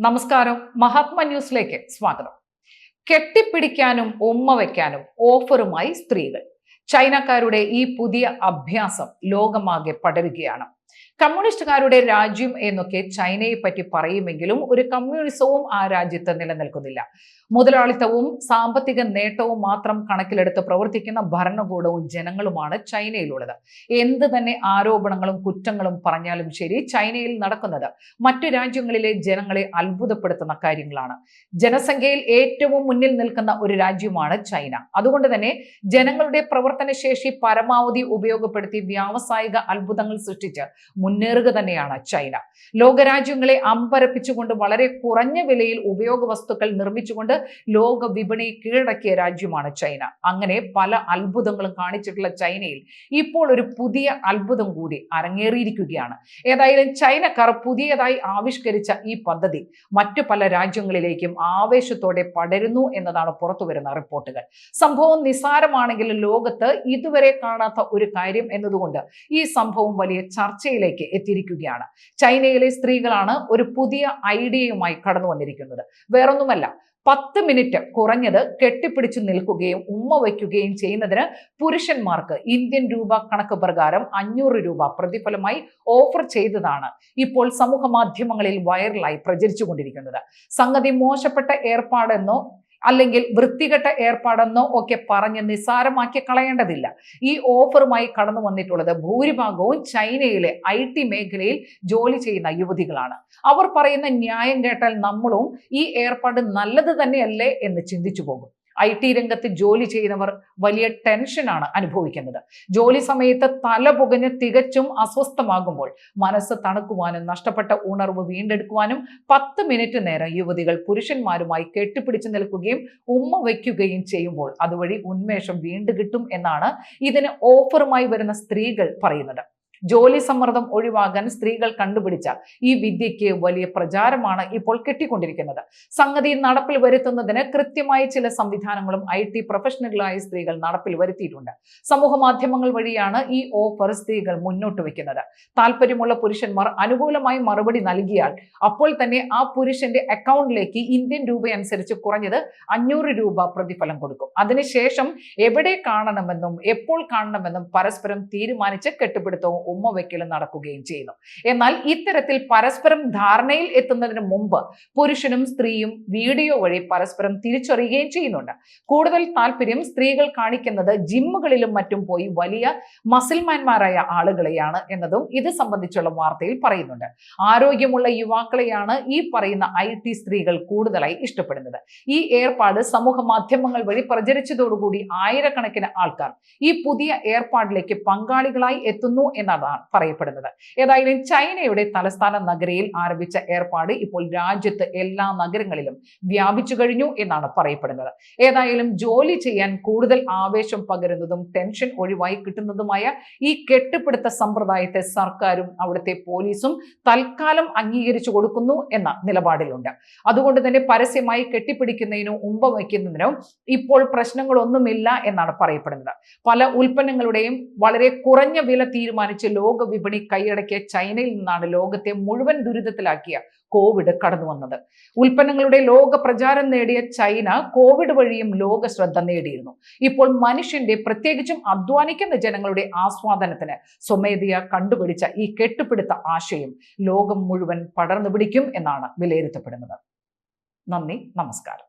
നമസ്കാരം. മഹാത്മ ന്യൂസിലേക്ക് സ്വാഗതം. കെട്ടിപ്പിടിക്കാനും ഉമ്മ വയ്ക്കാനും ഓഫറുമായി സ്ത്രീകൾ. ചൈനക്കാരുടെ ഈ പുതിയ അഭ്യാസം ലോകമാകെ പടരുകയാണ്. കമ്മ്യൂണിസ്റ്റുകാരുടെ രാജ്യം എന്നൊക്കെ ചൈനയെ പറ്റി പറയുമെങ്കിലും ഒരു കമ്മ്യൂണിസവും ആ രാജ്യത്ത് നിലനിൽക്കുന്നില്ല. മുതലാളിത്തവും സാമ്പത്തിക നേട്ടവും മാത്രം കണക്കിലെടുത്ത് പ്രവർത്തിക്കുന്ന ഭരണകൂടവും ജനങ്ങളുമാണ് ചൈനയിലുള്ളത്. എന്ത് തന്നെ ആരോപണങ്ങളും കുറ്റങ്ങളും പറഞ്ഞാലും ശരി ചൈനയിൽ നടക്കുന്നത് മറ്റു രാജ്യങ്ങളിലെ ജനങ്ങളെ അത്ഭുതപ്പെടുത്തുന്ന കാര്യങ്ങളാണ്. ജനസംഖ്യയിൽ ഏറ്റവും മുന്നിൽ നിൽക്കുന്ന ഒരു രാജ്യമാണ് ചൈന. അതുകൊണ്ട് തന്നെ ജനങ്ങളുടെ പ്രവർത്തനശേഷി പരമാവധി ഉപയോഗപ്പെടുത്തി വ്യാവസായിക അത്ഭുതങ്ങൾ സൃഷ്ടിച്ച് മുന്നേറുക തന്നെയാണ് ചൈന. ലോകരാജ്യങ്ങളെ അമ്പരപ്പിച്ചുകൊണ്ട് വളരെ കുറഞ്ഞ വിലയിൽ ഉപയോഗ വസ്തുക്കൾ നിർമ്മിച്ചുകൊണ്ട് ലോക വിപണി കീഴടക്കിയ രാജ്യമാണ് ചൈന. അങ്ങനെ പല അത്ഭുതങ്ങളും കാണിച്ചിട്ടുള്ള ചൈനയിൽ ഇപ്പോൾ ഒരു പുതിയ അത്ഭുതം കൂടി അരങ്ങേറിയിരിക്കുകയാണ്. ഏതായാലും ചൈനക്കാർ പുതിയതായി ആവിഷ്കരിച്ച ഈ പദ്ധതി മറ്റു പല രാജ്യങ്ങളിലേക്കും ആവേശത്തോടെ പടരുന്നു എന്നതാണ് പുറത്തുവരുന്ന റിപ്പോർട്ടുകൾ. സംഭവം നിസ്സാരമാണെങ്കിലും ലോകത്ത് ഇതുവരെ കാണാത്ത ഒരു കാര്യം എന്നതുകൊണ്ട് ഈ സംഭവം വലിയ ചർച്ചയിലേക്ക് എത്തിയിരിക്കുകയാണ്. ചൈനയിലെ സ്ത്രീകളാണ് ഒരു പുതിയ ഐഡിയയുമായി കടന്നു വന്നിരിക്കുന്നത്. വേറൊന്നുമല്ല പത്ത് മിനിറ്റ് കുറഞ്ഞത് കെട്ടിപ്പിടിച്ചു നിൽക്കുകയും ഉമ്മ വയ്ക്കുകയും ചെയ്യുന്നതിന് പുരുഷന്മാർക്ക് ഇന്ത്യൻ രൂപ കണക്ക് പ്രകാരം അഞ്ഞൂറ് രൂപ പ്രതിഫലമായി ഓഫർ ചെയ്തതാണ് ഇപ്പോൾ സമൂഹ മാധ്യമങ്ങളിൽ വൈറലായി പ്രചരിച്ചുകൊണ്ടിരിക്കുന്നത്. സംഗതി മോശപ്പെട്ട ഏർപ്പാടെന്നോ അല്ലെങ്കിൽ വൃത്തികെട്ട ഏർപ്പാടെന്നോ ഒക്കെ പറഞ്ഞ് നിസ്സാരമാക്കി കളയേണ്ടതില്ല. ഈ ഓഫറുമായി കടന്നു വന്നിട്ടുള്ളത് ഭൂരിഭാഗവും ചൈനയിലെ ഐ ടി മേഖലയിൽ ജോലി ചെയ്യുന്ന യുവതികളാണ്. അവർ പറയുന്ന ന്യായം കേട്ടാൽ നമ്മളും ഈ ഏർപ്പാട് നല്ലത് തന്നെയല്ലേ എന്ന് ചിന്തിച്ചു പോകും. ഐ ടി രംഗത്ത് ജോലി ചെയ്യുന്നവർ വലിയ ടെൻഷനാണ് അനുഭവിക്കുന്നത്. ജോലി സമയത്ത് തല പുകഞ്ഞ് തികച്ചും അസ്വസ്ഥമാകുമ്പോൾ മനസ്സ് തണുക്കുവാനും നഷ്ടപ്പെട്ട ഉണർവ് വീണ്ടെടുക്കുവാനും പത്ത് മിനിറ്റ് നേരം യുവതികൾ പുരുഷന്മാരുമായി കെട്ടിപ്പിടിച്ചു നിൽക്കുകയും ഉമ്മ വയ്ക്കുകയും ചെയ്യുമ്പോൾ അതുവഴി ഉന്മേഷം വീണ്ടുകിട്ടും എന്നാണ് ഇതിന് ഓഫറുമായി വരുന്ന സ്ത്രീകൾ പറയുന്നത്. ജോലി സമ്മർദ്ദം ഒഴിവാകാൻ സ്ത്രീകൾ കണ്ടുപിടിച്ച ഈ വിദ്യയ്ക്ക് വലിയ പ്രചാരമാണ് ഇപ്പോൾ കിട്ടിക്കൊണ്ടിരിക്കുന്നത്. സംഗതി നടപ്പിൽ വരുത്തുന്നതിന് കൃത്യമായ ചില സംവിധാനങ്ങളും ഐ ടി പ്രൊഫഷണലുകളായ സ്ത്രീകൾ നടപ്പിൽ വരുത്തിയിട്ടുണ്ട്. സമൂഹ മാധ്യമങ്ങൾ വഴിയാണ് ഈ ഓഫർ സ്ത്രീകൾ മുന്നോട്ട് വയ്ക്കുന്നത്. താല്പര്യമുള്ള പുരുഷന്മാർ അനുകൂലമായി മറുപടി നൽകിയാൽ അപ്പോൾ തന്നെ ആ പുരുഷന്റെ അക്കൗണ്ടിലേക്ക് ഇന്ത്യൻ രൂപ അനുസരിച്ച് കുറഞ്ഞത് അഞ്ഞൂറ് രൂപ പ്രതിഫലം കൊടുക്കും. അതിനുശേഷം എവിടെ കാണണമെന്നും എപ്പോൾ കാണണമെന്നും പരസ്പരം തീരുമാനിച്ച് കെട്ടുപിടുത്തവും ഉമ്മ വയ്ക്കലും നടക്കുകയും ചെയ്യുന്നു. എന്നാൽ ഇത്തരത്തിൽ പരസ്പരം ധാരണയിൽ എത്തുന്നതിന് മുമ്പ് പുരുഷനും സ്ത്രീയും വീഡിയോ വഴി പരസ്പരം തിരിച്ചറിയുകയും ചെയ്യുന്നുണ്ട്. കൂടുതൽ താല്പര്യം സ്ത്രീകൾ കാണിക്കുന്നത് ജിമ്മുകളിലും മറ്റും പോയി വലിയ മസിൽമാന്മാരായ ആളുകളെയാണ് എന്നതും ഇത് സംബന്ധിച്ചുള്ള വാർത്തയിൽ പറയുന്നുണ്ട്. ആരോഗ്യമുള്ള യുവാക്കളെയാണ് ഈ പറയുന്ന ഐ ടി സ്ത്രീകൾ കൂടുതലായി ഇഷ്ടപ്പെടുന്നത്. ഈ ഏർപ്പാട് സമൂഹ മാധ്യമങ്ങൾ വഴി പ്രചരിച്ചതോടുകൂടി ആയിരക്കണക്കിന് ആൾക്കാർ ഈ പുതിയ ഏർപ്പാടിലേക്ക് പങ്കാളികളായി എത്തുന്നു എന്നാണ് പറയപ്പെടുന്നത്. ഏതായാലും ചൈനയുടെ തലസ്ഥാന നഗരിയിൽ ആരംഭിച്ച ഏർപ്പാട് ഇപ്പോൾ രാജ്യത്ത് എല്ലാ നഗരങ്ങളിലും വ്യാപിച്ചു കഴിഞ്ഞു എന്നാണ് പറയപ്പെടുന്നത്. ഏതായാലും ജോലി ചെയ്യാൻ കൂടുതൽ ആവേശം പകരുന്നതും ടെൻഷൻ ഒഴിവായി കിട്ടുന്നതുമായ ഈ കെട്ടിപ്പിടുത്ത സമ്പ്രദായത്തെ സർക്കാരും അവിടുത്തെ പോലീസും തൽക്കാലം അംഗീകരിച്ചു കൊടുക്കുന്നു എന്ന നിലപാടിലുണ്ട്. അതുകൊണ്ട് തന്നെ പരസ്യമായി കെട്ടിപ്പിടിക്കുന്നതിനോ ഉമ്പ വയ്ക്കുന്നതിനോ ഇപ്പോൾ പ്രശ്നങ്ങളൊന്നുമില്ല എന്നാണ് പറയപ്പെടുന്നത്. പല ഉൽപ്പന്നങ്ങളുടെയും വളരെ കുറഞ്ഞ വില തീരുമാനിച്ച് ലോക വിപണി കൈയടക്കിയ ചൈനയിൽ നിന്നാണ് ലോകത്തെ മുഴുവൻ ദുരിതത്തിലാക്കിയ കോവിഡ് കടന്നു വന്നത്. ഉൽപ്പന്നങ്ങളുടെ ലോക പ്രചാരം നേടിയ ചൈന കോവിഡ് വഴിയും ലോക ശ്രദ്ധ നേടിയിരുന്നു. ഇപ്പോൾ മനുഷ്യന്റെ പ്രത്യേകിച്ചും അധ്വാനിക്കുന്ന ജനങ്ങളുടെ ആസ്വാദനത്തിന് സ്വമേധയ കണ്ടുപിടിച്ച ഈ കെട്ടുപിടുത്ത ആശയം ലോകം മുഴുവൻ പടർന്നു പിടിക്കും എന്നാണ് വിലയിരുത്തപ്പെടുന്നത്. നന്ദി നമസ്കാരം.